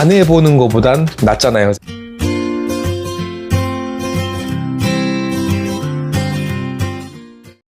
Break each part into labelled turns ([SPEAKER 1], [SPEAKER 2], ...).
[SPEAKER 1] 안 해보는 것보단 낫잖아요.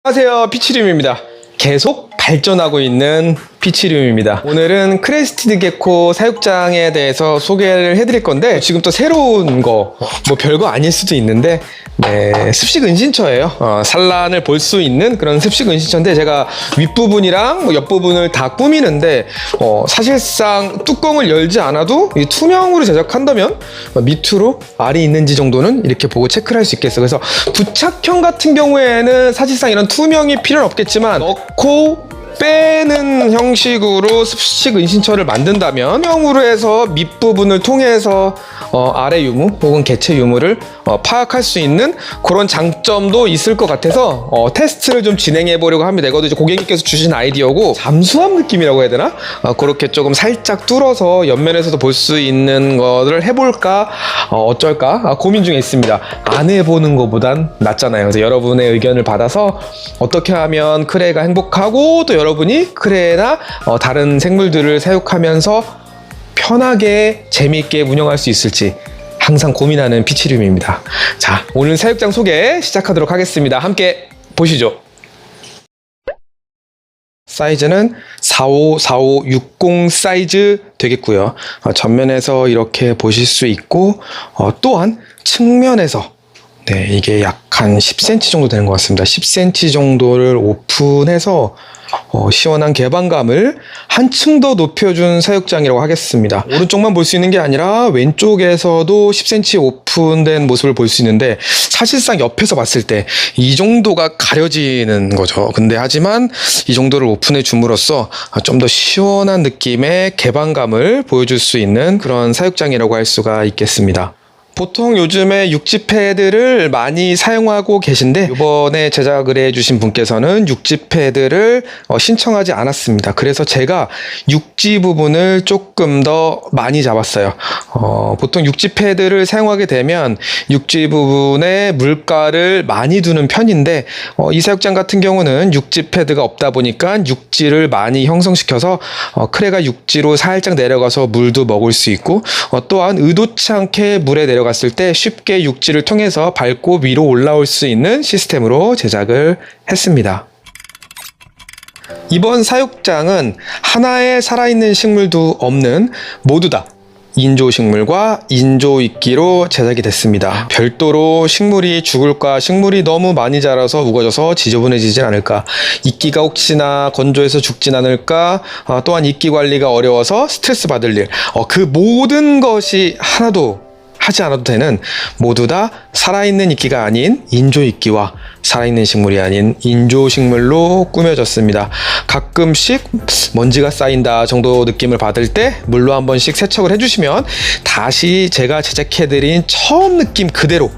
[SPEAKER 1] 안녕하세요 피치림입니다 계속 발전하고 있는 피치림입니다. 오늘은 크레스티드 게코 사육장에 대해서 소개를 해드릴 건데 지금 또 새로운 거 뭐 별거 아닐 수도 있는데 네, 습식 은신처예요. 어, 산란을 볼 수 있는 그런 습식 은신처인데 제가 윗부분이랑 뭐 옆부분을 다 꾸미는데 어, 사실상 뚜껑을 열지 않아도 이 투명으로 제작한다면 어, 밑으로 알이 있는지 정도는 이렇게 보고 체크를 할 수 있겠어 그래서 부착형 같은 경우에는 사실상 이런 투명이 필요는 없겠지만 넣고 빼는 형식으로 습식 은신처를 만든다면 투명으로 해서 밑부분을 통해서 어, 아래 유무 혹은 개체 유무를 어, 파악할 수 있는 그런 장점도 있을 것 같아서 어, 테스트를 좀 진행해 보려고 합니다. 이것도 이제 고객님께서 주신 아이디어고 잠수함 느낌이라고 해야 되나? 어, 그렇게 조금 살짝 뚫어서 옆면에서도 볼 수 있는 거를 해볼까 어, 어쩔까 아, 고민 중에 있습니다. 안 해보는 것보단 낫잖아요. 그래서 여러분의 의견을 받아서 어떻게 하면 크레가 행복하고 또 여러분이 크레나 어, 다른 생물들을 사육하면서 편하게 재미있게 운영할 수 있을지 항상 고민하는 피치룸입니다. 자, 오늘 사육장 소개 시작하도록 하겠습니다. 함께 보시죠. 사이즈는 45, 45, 60 사이즈 되겠고요. 어, 전면에서 이렇게 보실 수 있고 어, 또한 측면에서 네, 이게 약 한 10cm 정도 되는 것 같습니다. 10cm 정도를 오픈해서 어, 시원한 개방감을 한층 더 높여준 사육장이라고 하겠습니다. 오른쪽만 볼 수 있는 게 아니라 왼쪽에서도 10cm 오픈된 모습을 볼 수 있는데 사실상 옆에서 봤을 때 이 정도가 가려지는 거죠. 근데 하지만 이 정도를 오픈해 줌으로써 좀 더 시원한 느낌의 개방감을 보여줄 수 있는 그런 사육장이라고 할 수가 있겠습니다. 보통 요즘에 육지 패드를 많이 사용하고 계신데 이번에 제작을 해주신 분께서는 육지 패드를 어, 신청하지 않았습니다. 그래서 제가 육지 부분을 조금 더 많이 잡았어요. 어, 보통 육지 패드를 사용하게 되면 육지 부분에 물가를 많이 두는 편인데 어, 이 사육장 같은 경우는 육지 패드가 없다 보니까 육지를 많이 형성시켜서 어, 크레가 육지로 살짝 내려가서 물도 먹을 수 있고 어, 또한 의도치 않게 물에 내려갔을 때 쉽게 육지를 통해서 밟고 위로 올라올 수 있는 시스템으로 제작을 했습니다. 이번 사육장은 하나의 살아있는 식물도 없는 모두 다 인조식물과 인조이끼로 제작이 됐습니다. 별도로 식물이 죽을까, 식물이 너무 많이 자라서 우거져서 지저분해지진 않을까, 이끼가 혹시나 건조해서 죽진 않을까, 어, 또한 이끼 관리가 어려워서 스트레스 받을 일, 어, 그 모든 것이 하나도 하지 않아도 되는 모두 다 살아있는 이끼가 아닌 인조 이끼와 살아있는 식물이 아닌 인조식물로 꾸며졌습니다. 가끔씩 먼지가 쌓인다 정도 느낌을 받을 때 물로 한 번씩 세척을 해주시면 다시 제가 제작해드린 처음 느낌 그대로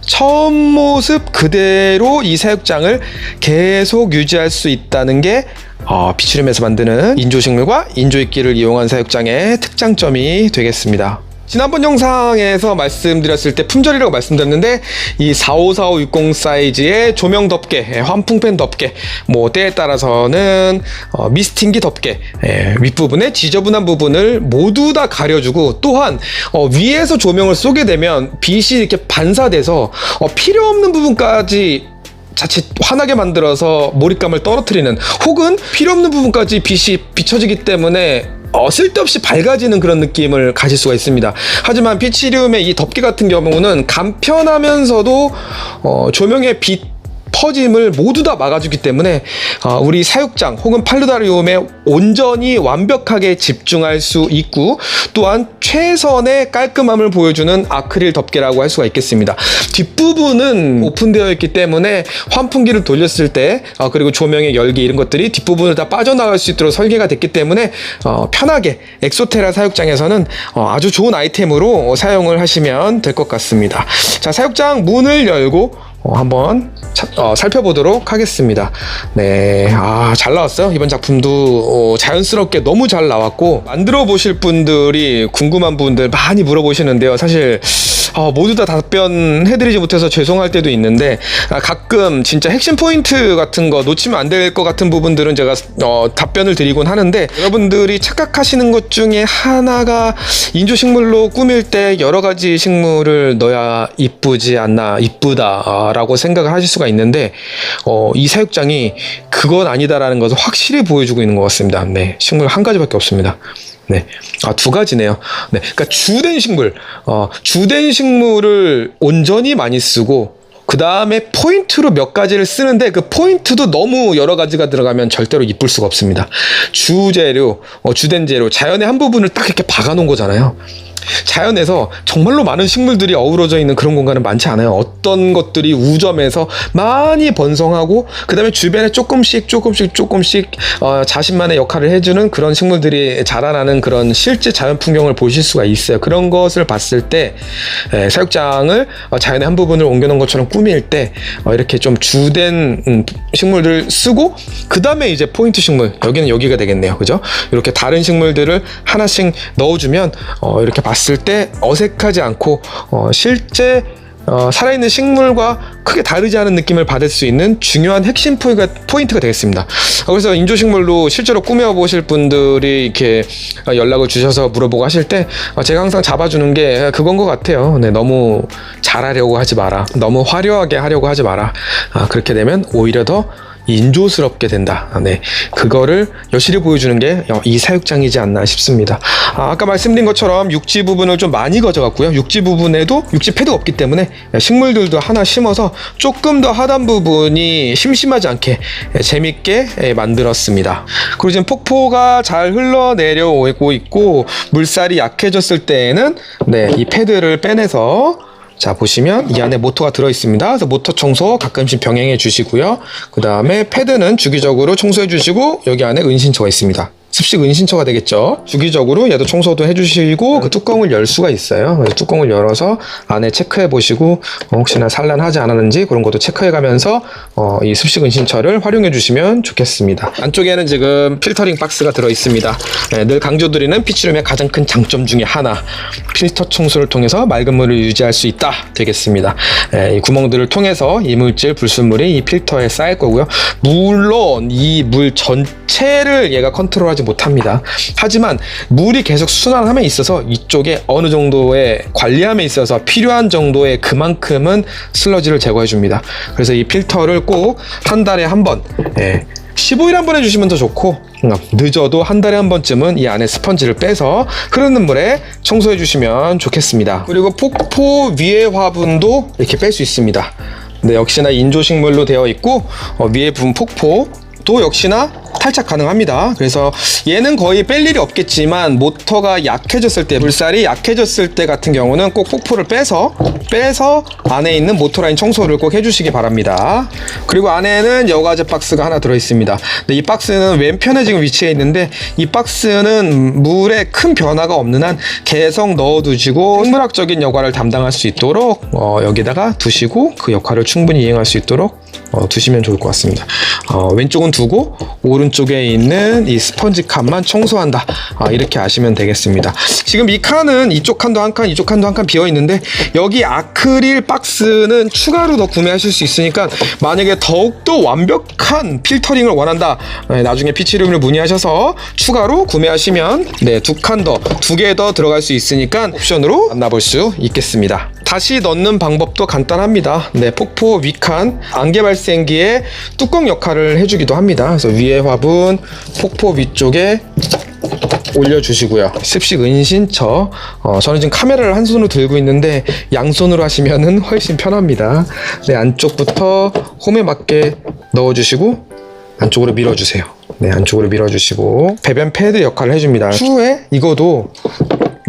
[SPEAKER 1] 처음 모습 그대로 이 사육장을 계속 유지할 수 있다는 게 어, 비추림에서 만드는 인조식물과 인조이끼를 이용한 사육장의 특장점이 되겠습니다. 지난번 영상에서 말씀드렸을 때 품절이라고 말씀드렸는데 이 454560 사이즈의 조명 덮개, 예, 환풍팬 덮개, 뭐 때에 따라서는 어, 미스팅기 덮개, 예, 윗부분에 지저분한 부분을 모두 다 가려주고 또한 어, 위에서 조명을 쏘게 되면 빛이 이렇게 반사돼서 어, 필요 없는 부분까지 자칫 환하게 만들어서 몰입감을 떨어뜨리는 혹은 필요 없는 부분까지 빛이 비춰지기 때문에 어, 쓸데없이 밝아지는 그런 느낌을 가질 수가 있습니다. 하지만 피치리움의 이 덮개 같은 경우는 간편하면서도 어, 조명의 빛 퍼짐을 모두 다 막아주기 때문에 어, 우리 사육장 혹은 팔루다리움에 온전히 완벽하게 집중할 수 있고 또한 최선의 깔끔함을 보여주는 아크릴 덮개라고 할 수가 있겠습니다. 뒷부분은 오픈되어 있기 때문에 환풍기를 돌렸을 때 어, 그리고 조명의 열기 이런 것들이 뒷부분을 다 빠져나갈 수 있도록 설계가 됐기 때문에 어, 편하게 엑소테라 사육장에서는 어, 아주 좋은 아이템으로 사용을 하시면 될 것 같습니다. 자 사육장 문을 열고 어, 한번 차, 어, 살펴보도록 하겠습니다. 네, 아, 잘 나왔어요. 이번 작품도 어, 자연스럽게 너무 잘 나왔고, 만들어 보실 분들이 궁금 한 분들 많이 물어보시는데요. 사실, 어, 모두 다 답변해드리지 못해서 죄송할 때도 있는데 아, 가끔 진짜 핵심 포인트 같은 거 놓치면 안 될 것 같은 부분들은 제가 어, 답변을 드리곤 하는데 여러분들이 착각하시는 것 중에 하나가 인조식물로 꾸밀 때 여러 가지 식물을 넣어야 이쁘지 않나 이쁘다라고 생각을 하실 수가 있는데 어, 이 사육장이 그건 아니다라는 것을 확실히 보여주고 있는 것 같습니다. 네, 식물 한 가지밖에 없습니다. 네. 아, 두 가지네요. 네. 그러니까 주된 식물, 어, 주된 식물을 온전히 많이 쓰고, 그 다음에 포인트로 몇 가지를 쓰는데 그 포인트도 너무 여러 가지가 들어가면 절대로 이쁠 수가 없습니다. 주재료, 어, 주된 재료, 자연의 한 부분을 딱 이렇게 박아놓은 거잖아요. 자연에서 정말로 많은 식물들이 어우러져 있는 그런 공간은 많지 않아요. 어떤 것들이 우점에서 많이 번성하고 그 다음에 주변에 조금씩 조금씩 조금씩 어, 자신만의 역할을 해주는 그런 식물들이 자라나는 그런 실제 자연 풍경을 보실 수가 있어요. 그런 것을 봤을 때 에, 사육장을 어, 자연의 한 부분을 옮겨놓은 것처럼 꾸밀 때 어, 이렇게 좀 주된 음, 식물들 쓰고 그 다음에 이제 포인트 식물 여기는 여기가 되겠네요. 그죠? 이렇게 다른 식물들을 하나씩 넣어주면 어, 이렇게 봤을 때 어색하지 않고 어, 실제 어, 살아있는 식물과 크게 다르지 않은 느낌을 받을 수 있는 중요한 핵심 포인트가, 포인트가 되겠습니다. 어, 그래서 인조식물로 실제로 꾸며보실 분들이 이렇게 어, 연락을 주셔서 물어보고 하실 때 어, 제가 항상 잡아주는 게 그건 것 같아요. 네, 너무 잘하려고 하지 마라. 너무 화려하게 하려고 하지 마라. 아, 그렇게 되면 오히려 더 인조스럽게 된다. 아, 네. 그거를 여실히 보여주는 게 이 사육장이지 않나 싶습니다. 아, 까 말씀드린 것처럼 육지 부분을 좀 많이 가져갔고요. 육지 부분에도 육지 패드가 없기 때문에 식물들도 하나 심어서 조금 더 하단 부분이 심심하지 않게 재밌게 예, 만들었습니다. 그리고 지금 폭포가 잘 흘러내려오고 있고 물살이 약해졌을 때에는 네, 이 패드를 빼내서 자 보시면 이 안에 모터가 들어 있습니다. 그래서 모터 청소 가끔씩 병행해 주시고요. 그 다음에 패드는 주기적으로 청소해 주시고 여기 안에 은신처가 있습니다. 습식 은신처가 되겠죠. 주기적으로 얘도 청소도 해주시고 그 뚜껑을 열 수가 있어요. 그래서 뚜껑을 열어서 안에 체크해 보시고 어, 혹시나 산란하지 않았는지 그런 것도 체크해 가면서 어, 이 습식 은신처를 활용해 주시면 좋겠습니다. 안쪽에는 지금 필터링 박스가 들어 있습니다. 네, 늘 강조드리는 피치룸의 가장 큰 장점 중에 하나 필터 청소를 통해서 맑은 물을 유지할 수 있다 되겠습니다. 네, 이 구멍들을 통해서 이물질 불순물이 이 필터에 쌓일 거고요. 물론 이 물 전체를 얘가 컨트롤하지 못합니다. 하지만 물이 계속 순환함에 있어서 이쪽에 어느 정도의 관리함에 있어서 필요한 정도의 그만큼은 슬러지를 제거해 줍니다. 그래서 이 필터를 꼭 한 달에 한 번, 예, 15일 한 번 해주시면 더 좋고 음, 늦어도 한 달에 한 번쯤은 이 안에 스펀지를 빼서 흐르는 물에 청소해 주시면 좋겠습니다. 그리고 폭포 위의 화분도 이렇게 뺄 수 있습니다. 네, 역시나 인조식물로 되어 있고 어, 위에 부분 폭포 도 역시나 탈착 가능합니다. 그래서 얘는 거의 뺄 일이 없겠지만 모터가 약해졌을 때 물살이 약해졌을 때 같은 경우는 꼭 폭포를 빼서 빼서 안에 있는 모터라인 청소를 꼭 해주시기 바랍니다. 그리고 안에는 여과제 박스가 하나 들어 있습니다. 근데 이 박스는 왼편에 지금 위치해 있는데 이 박스는 물에 큰 변화가 없는 한 계속 넣어두시고 생물학적인 여과를 담당할 수 있도록 어, 여기다가 두시고 그 역할을 충분히 이행할 수 있도록 어, 두시면 좋을 것 같습니다. 어, 왼쪽은 두고 오른 쪽에 있는 이 스펀지 칸만 청소한다. 아, 이렇게 아시면 되겠습니다. 지금 이 칸은 이쪽 칸도 한 칸, 이쪽 칸도 한 칸 비어 있는데 여기 아크릴 박스는 추가로 더 구매하실 수 있으니까 만약에 더욱더 완벽한 필터링을 원한다. 네, 나중에 피치룸을 문의하셔서 추가로 구매하시면 네, 두 칸 더, 두 개 더 들어갈 수 있으니까 옵션으로 만나볼 수 있겠습니다. 다시 넣는 방법도 간단합니다. 네, 폭포 위칸 안개 발생기에 뚜껑 역할을 해주기도 합니다. 그래서 위에 화분, 폭포 위쪽에 올려주시고요. 습식 은신처. 어, 저는 지금 카메라를 한 손으로 들고 있는데 양손으로 하시면은 훨씬 편합니다. 네, 안쪽부터 홈에 맞게 넣어주시고 안쪽으로 밀어주세요. 네, 안쪽으로 밀어주시고 배변 패드 역할을 해줍니다. 추후에 이거도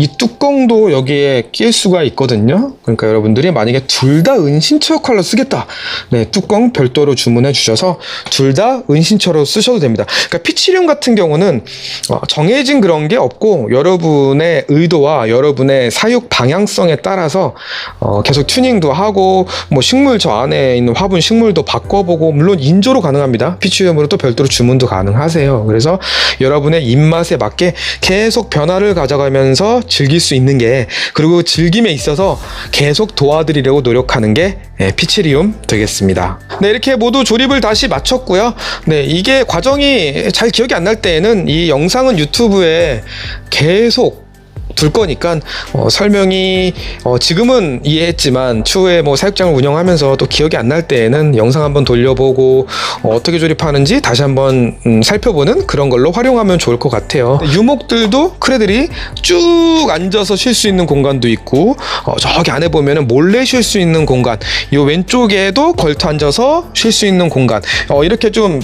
[SPEAKER 1] 이 뚜껑도 여기에 낄 수가 있거든요. 그러니까 여러분들이 만약에 둘 다 은신처 역할로 쓰겠다. 네, 뚜껑 별도로 주문해 주셔서 둘 다 은신처로 쓰셔도 됩니다. 그러니까 피치륨 같은 경우는 어, 정해진 그런 게 없고 여러분의 의도와 여러분의 사육 방향성에 따라서 어, 계속 튜닝도 하고 뭐 식물 저 안에 있는 화분 식물도 바꿔보고 물론 인조로 가능합니다. 피치륨으로 또 별도로 주문도 가능하세요. 그래서 여러분의 입맛에 맞게 계속 변화를 가져가면서 즐길 수 있는 게 그리고 즐김에 있어서 계속 도와드리려고 노력하는 게 예, 피치리움 되겠습니다. 네, 이렇게 모두 조립을 다시 마쳤고요. 네, 이게 과정이 잘 기억이 안 날 때에는 이 영상은 유튜브에 계속 둘 거니까 어, 설명이 어, 지금은 이해했지만 추후에 뭐 사육장을 운영하면서 또 기억이 안 날 때에는 영상 한번 돌려보고 어, 떻게 조립하는지 다시 한번 음, 살펴보는 그런 걸로 활용하면 좋을 것 같아요. 유목들도 크레들이 쭉 앉아서 쉴 수 있는 공간도 있고 어, 저기 안에 보면은 몰래 쉴 수 있는 공간, 이 왼쪽에도 걸터 앉아서 쉴 수 있는 공간 어, 이렇게 좀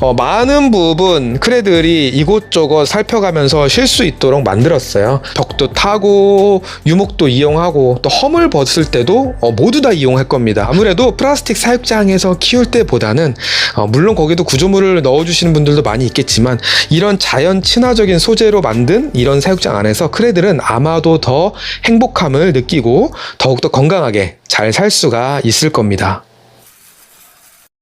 [SPEAKER 1] 어, 많은 부분 크레들이 이곳저곳 살펴가면서 쉴 수 있도록 만들었어요. 벽도 타고 유목도 이용하고 또 험을 벗을 때도 어, 모두 다 이용할 겁니다. 아무래도 플라스틱 사육장에서 키울 때보다는 어, 물론 거기도 구조물을 넣어주시는 분들도 많이 있겠지만 이런 자연 친화적인 소재로 만든 이런 사육장 안에서 크레들은 아마도 더 행복함을 느끼고 더욱더 건강하게 잘 살 수가 있을 겁니다.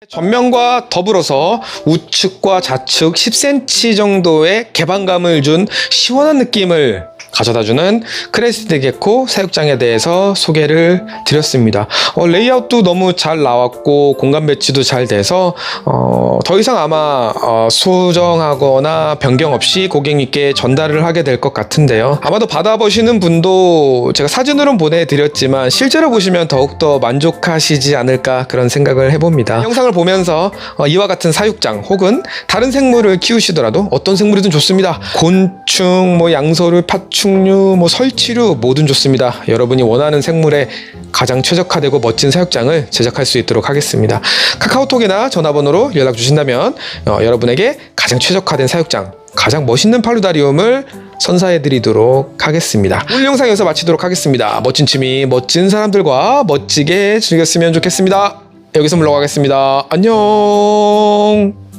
[SPEAKER 1] 전면과 더불어서 우측과 좌측 10cm 정도의 개방감을 준 시원한 느낌을 가져다주는 크레스트 게코 사육장에 대해서 소개를 드렸습니다. 어, 레이아웃도 너무 잘 나왔고 공간 배치도 잘 돼서 어, 더 이상 아마 어, 수정하거나 변경 없이 고객님께 전달을 하게 될 것 같은데요. 아마도 받아보시는 분도 제가 사진으로 보내드렸지만 실제로 보시면 더욱더 만족하시지 않을까 그런 생각을 해봅니다. 영상을 보면서 어, 이와 같은 사육장 혹은 다른 생물을 키우시더라도 어떤 생물이든 좋습니다. 곤충, 뭐 양서류, 파충 류, 뭐 설치류 뭐든 좋습니다. 여러분이 원하는 생물에 가장 최적화되고 멋진 사육장을 제작할 수 있도록 하겠습니다. 카카오톡이나 전화번호로 연락 주신다면 어, 여러분에게 가장 최적화된 사육장, 가장 멋있는 팔루다리움을 선사해드리도록 하겠습니다. 오늘 영상 여기서 마치도록 하겠습니다. 멋진 취미, 멋진 사람들과 멋지게 즐겼으면 좋겠습니다. 여기서 물러가겠습니다. 안녕.